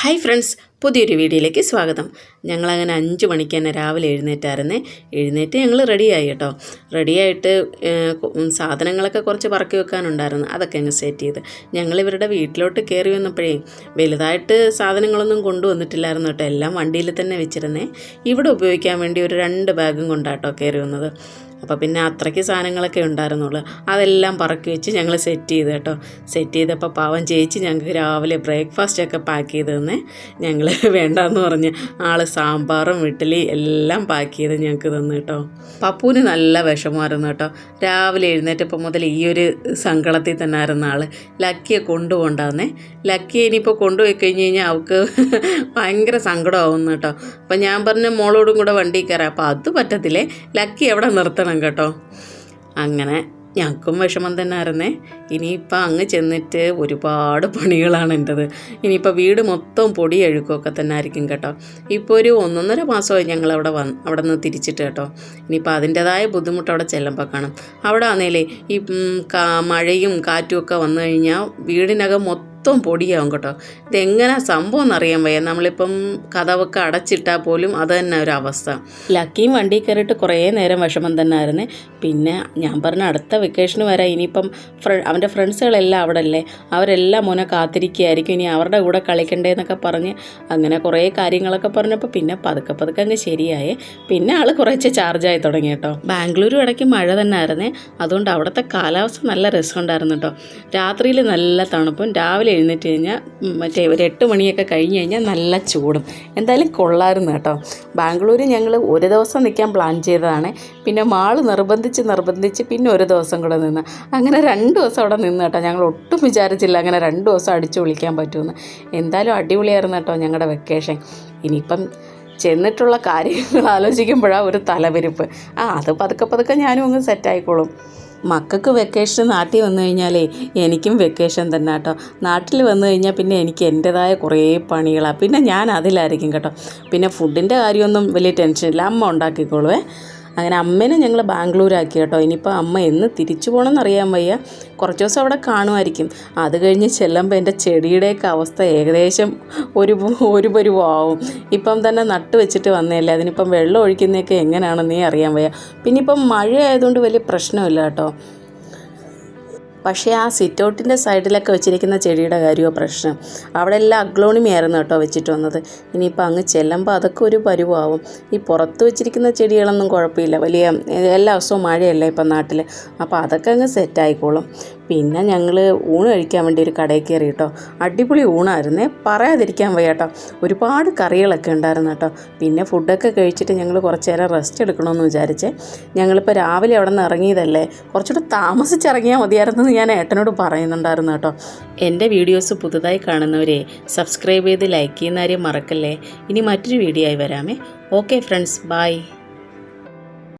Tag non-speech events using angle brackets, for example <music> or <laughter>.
Hi friends പുതിയൊരു വീഡിയോയിലേക്ക് സ്വാഗതം. ഞങ്ങളങ്ങനെ അഞ്ച് മണിക്ക് തന്നെ രാവിലെ എഴുന്നേറ്റായിരുന്നേ. എഴുന്നേറ്റ് ഞങ്ങൾ റെഡിയായി കേട്ടോ. റെഡിയായിട്ട് സാധനങ്ങളൊക്കെ കുറച്ച് പറക്കി വെക്കാനുണ്ടായിരുന്നു. അതൊക്കെ അങ്ങ് സെറ്റ് ചെയ്ത്. ഞങ്ങൾ ഇവരുടെ വീട്ടിലോട്ട് കയറി വന്നപ്പോഴേ വലുതായിട്ട് സാധനങ്ങളൊന്നും കൊണ്ടുവന്നിട്ടില്ലായിരുന്നു കേട്ടോ. എല്ലാം വണ്ടിയിൽ തന്നെ വെച്ചിരുന്നേ. ഇവിടെ ഉപയോഗിക്കാൻ വേണ്ടി ഒരു രണ്ട് ബാഗും കൊണ്ടാട്ടോ കയറി വന്നത്. അപ്പോൾ പിന്നെ അത്രയ്ക്ക് സാധനങ്ങളൊക്കെ ഉണ്ടായിരുന്നുള്ളൂ. അതെല്ലാം പറക്കി വെച്ച് ഞങ്ങൾ സെറ്റ് ചെയ്ത് കേട്ടോ. സെറ്റ് ചെയ്തപ്പോൾ പാവം ചേച്ചി ഞങ്ങൾക്ക് രാവിലെ ബ്രേക്ക്ഫാസ്റ്റ് ഒക്കെ പാക്ക് ചെയ്ത് തന്നെ. ഞങ്ങൾ <laughs> വേണ്ടാന്ന് പറഞ്ഞ് ആൾ സാമ്പാറും ഇഡ്ഡലി എല്ലാം പാക്ക് ചെയ്ത് ഞങ്ങൾക്ക് തന്നു കേട്ടോ. പപ്പുവിന് നല്ല വിഷമമായിരുന്നു കേട്ടോ. രാവിലെ എഴുന്നേറ്റപ്പോൾ മുതൽ ഈ ഒരു സങ്കടത്തിൽ തന്നെ ആയിരുന്നു ആൾ ലക്കിയെ കൊണ്ടുപോകണ്ടാന്നേ ലക്കിയെ ഇനിയിപ്പോൾ കൊണ്ടുപോയി കഴിഞ്ഞ് കഴിഞ്ഞാൽ അവൾക്ക് <laughs> ഭയങ്കര സങ്കടമാവുന്നു കേട്ടോ. അപ്പം ഞാൻ പറഞ്ഞ മോളോടും കൂടെ വണ്ടി കയറാം. അപ്പോൾ അത് പറ്റത്തില്ലേ? ലക്കി എവിടെ നിർത്തണം? കേട്ടോ. അങ്ങനെ ഞങ്ങൾക്കും വിഷമം തന്നെ ആയിരുന്നേ. ഇനിയിപ്പോൾ അങ്ങ് ചെന്നിട്ട് ഒരുപാട് പണികളാണ് എന്റെത് ഇനിയിപ്പോൾ വീട് മൊത്തം പൊടി അഴുക്കൊക്കെ തന്നെ ആയിരിക്കും കേട്ടോ. ഇപ്പോൾ ഒരു ഒന്നൊന്നര മാസമായി ഞങ്ങൾ അവിടെ വന്ന് അവിടെ നിന്ന് തിരിച്ചിട്ട് കേട്ടോ. ഇനിയിപ്പോൾ അതിന്റെതായ ബുദ്ധിമുട്ട് അവിടെ ചെല്ലുമ്പോൾ കാണും. അവിടെ ആണേലേ ഈ മഴയും കാറ്റും ഒക്കെ വന്നു കഴിഞ്ഞാൽ വീടിനകം മൊത്തം പൊടിയാവും കേട്ടോ. ഇതെങ്ങനെ സംഭവം എന്നറിയാൻ വയ്യ. നമ്മളിപ്പം കഥവൊക്കെ അടച്ചിട്ടാൽ പോലും അത് തന്നെ ഒരു അവസ്ഥ. ലക്കിയും വണ്ടി കയറിയിട്ട് കുറേ നേരം വിഷമം തന്നെ ആയിരുന്നു പിന്നെ ഞാൻ പറഞ്ഞ അടുത്ത വെക്കേഷന് വരെ ഇനിയിപ്പം ഫ്ര അവന്റെ ഫ്രണ്ട്സുകളെല്ലാം അവിടെ അല്ലേ അവരെല്ലാം മോനെ കാത്തിരിക്കുകയായിരിക്കും. ഇനി അവരുടെ കൂടെ കളിക്കണ്ടേന്നൊക്കെ പറഞ്ഞ് അങ്ങനെ കുറേ കാര്യങ്ങളൊക്കെ പറഞ്ഞപ്പോൾ പിന്നെ പതുക്കെ പതുക്കെ അങ്ങ് ശരിയായേ. പിന്നെ ആൾ കുറച്ച് ചാർജായി തുടങ്ങി കേട്ടോ. ബാംഗ്ലൂരും ഇടയ്ക്ക് മഴ തന്നെ ആയിരുന്നേ അതുകൊണ്ട് അവിടുത്തെ കാലാവസ്ഥ നല്ല രസമുണ്ടായിരുന്നു കേട്ടോ. രാത്രിയിൽ നല്ല തണുപ്പും രാവിലെ എഴുന്നേറ്റ് കഴിഞ്ഞാൽ മറ്റേ ഒരു എട്ട് മണിയൊക്കെ കഴിഞ്ഞ് കഴിഞ്ഞാൽ നല്ല ചൂടും. എന്തായാലും കൊള്ളായിരുന്നു കേട്ടോ. ബാംഗ്ലൂർ ഞങ്ങൾ ഒരു ദിവസം നിൽക്കാൻ പ്ലാൻ ചെയ്തതാണ്. പിന്നെ മാൾ നിർബന്ധിച്ച് നിർബന്ധിച്ച് പിന്നെ ഒരു ദിവസം കൂടെ നിന്ന്. അങ്ങനെ രണ്ട് ദിവസം അവിടെ നിന്ന് കേട്ടോ. ഞങ്ങൾ ഒട്ടും വിചാരിച്ചില്ല അങ്ങനെ രണ്ട് ദിവസം അടിച്ചു വിളിക്കാൻ പറ്റുമെന്ന് എന്തായാലും അടിപൊളിയായിരുന്നു കേട്ടോ ഞങ്ങളുടെ വെക്കേഷൻ ഇനിയിപ്പം ചെന്നിട്ടുള്ള കാര്യങ്ങൾ ആലോചിക്കുമ്പോഴാണ് ഒരു തലവിരിപ്പ്. ആ അത് പതുക്കെ പതുക്കെ ഞാനും അങ്ങ് സെറ്റായിക്കോളും മക്കൾക്ക് വെക്കേഷൻ നാട്ടിൽ വന്നു കഴിഞ്ഞാലേ എനിക്കും വെക്കേഷൻ തന്നെ കേട്ടോ. നാട്ടിൽ വന്നു കഴിഞ്ഞാൽ പിന്നെ എനിക്ക് എന്റെതായ കുറേ പണികളാണ് പിന്നെ ഞാൻ അതിലായിരിക്കും കേട്ടോ. പിന്നെ ഫുഡിന്റെ കാര്യമൊന്നും വലിയ ടെൻഷനില്ല അമ്മ ഉണ്ടാക്കിക്കോളുവേ. അങ്ങനെ അമ്മേനെ ഞങ്ങൾ ബാംഗ്ലൂരാക്കി കേട്ടോ ഇനിയിപ്പോൾ അമ്മ എന്ന് തിരിച്ചു പോകണമെന്ന് അറിയാൻ വയ്യ. കുറച്ച് ദിവസം അവിടെ കാണുമായിരിക്കും. അത് കഴിഞ്ഞ് ചെല്ലുമ്പോൾ എന്റെ ചെടിയുടെയൊക്കെ അവസ്ഥ ഏകദേശം ഒരു ഒരു പരുവാവും. ഇപ്പം തന്നെ നട്ട് വെച്ചിട്ട് വന്നതല്ലേ? അതിനിപ്പം വെള്ളം ഒഴിക്കുന്നതൊക്കെ നീ അറിയാൻ വയ്യ. പിന്നെ ഇപ്പം മഴ ആയതുകൊണ്ട് വലിയ പ്രശ്നമില്ല കേട്ടോ പക്ഷേ ആ സിറ്റൗട്ടിന്റെ സൈഡിലൊക്കെ വെച്ചിരിക്കുന്ന ചെടിയുടെ കാര്യമോ പ്രശ്നം? അവിടെ എല്ലാം അഗ്ലോണിമയായിരുന്നു കേട്ടോ വെച്ചിട്ട് വന്നത്. ഇനിയിപ്പോൾ അങ്ങ് ചെല്ലുമ്പോൾ അതൊക്കെ ഒരു പരുവാവും. ഈ പുറത്ത് വെച്ചിരിക്കുന്ന ചെടികളൊന്നും കുഴപ്പമില്ല. വലിയ എല്ലാ ദിവസവും മഴയല്ലേ ഇപ്പം നാട്ടിൽ. അപ്പോൾ അതൊക്കെ അങ്ങ് സെറ്റായിക്കോളും പിന്നെ ഞങ്ങൾ ഊണ് കഴിക്കാൻ വേണ്ടി ഒരു കടയിൽ കയറി കേട്ടോ. അടിപൊളി ഊണായിരുന്നേ. പറയാതിരിക്കാൻ വയ്യ കേട്ടോ. ഒരുപാട് കറികളൊക്കെ ഉണ്ടായിരുന്നു കേട്ടോ. പിന്നെ ഫുഡൊക്കെ കഴിച്ചിട്ട് ഞങ്ങൾ കുറച്ച് നേരം റെസ്റ്റ് എടുക്കണമെന്ന് വിചാരിച്ചേ. ഞങ്ങളിപ്പോൾ രാവിലെ അവിടെ നിന്ന് ഇറങ്ങിയതല്ലേ? കുറച്ചുകൂടെ താമസിച്ചിറങ്ങിയാൽ മതിയായിരുന്നു എന്ന് ഞാൻ ഏട്ടനോട് പറയുന്നുണ്ടായിരുന്നു കേട്ടോ. എന്റെ വീഡിയോസ് പുതുതായി കാണുന്നവരെ സബ്സ്ക്രൈബ് ചെയ്ത് ലൈക്ക് ചെയ്യുന്ന കാര്യം മറക്കല്ലേ? ഇനി മറ്റൊരു വീഡിയോ ആയി വരാമേ. Okay friends bye